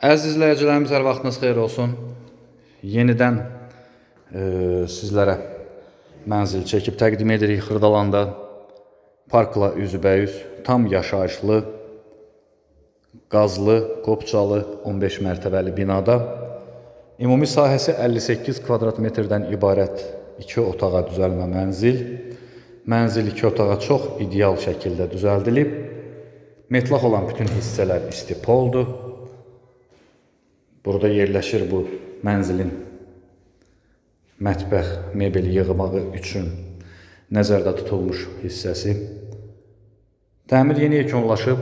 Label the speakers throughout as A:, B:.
A: Əziz izləyicilərimiz, hər vaxtınız xeyir olsun. Yenidən e, sizlərə mənzil çəkib təqdim edirik Xırdalanda. Parkla üzbəüz, tam yaşayışlı, qazlı, qopçalı 15 mərtəbəli binada ümumi sahəsi 58 kvadrat metrdən ibarət 2 otağa düzəlmə mənzil. Mənzil 2 otağa çox ideal şəkildə düzəldilib. Metlaq olan bütün hissələr istipoldur. Burada yerləşir bu mənzilin mətbəx mebel yığmağı üçün nəzərdə tutulmuş hissəsi. Təmir yeni yekunlaşıb.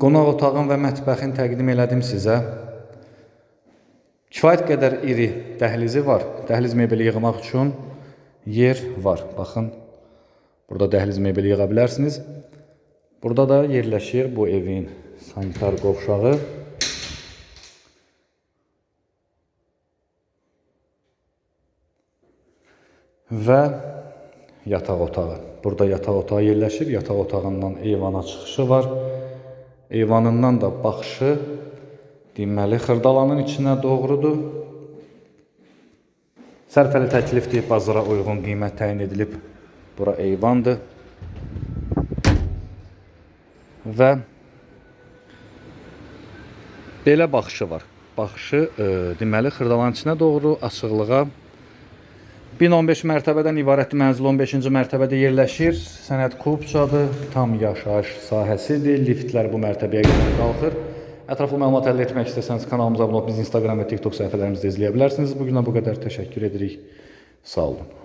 A: Qonaq otağın və mətbəxin təqdim elədim sizə. Kifayət qədər iri dəhlizi var. Dəhliz mebeli yığmaq üçün yer var. Baxın. Burada dəhliz mebeli yığa bilərsiniz. Burada da yerləşir bu evin sanitar qovşağı. Və yataq otağı. Burada yataq otağı yerləşir. Yataq otağından eyvana çıxışı var. Eyvanından da baxışı deməli xırdalanın içinə doğrudur. Sərfəli təklifdir, bazara uyğun qiymət təyin edilib. Bura eyvandır. Və belə baxışı var. Baxışı e, deməli xırdalanın içinə doğru açıqlığa 1015 mərtəbədən ibarət mənzil 15-ci mərtəbədə yerləşir. Sənəd kubçadır, tam yaşayış sahəsidir. Liftlər bu mərtəbəyə qədər qalxır. Ətraflı məlumat əldə etmək istəsəniz kanalımıza abunə olub bizi Instagram və TikTok səhifələrimizdə izləyə bilərsiniz. Bu günə bu qədər təşəkkür edirik. Sağ olun.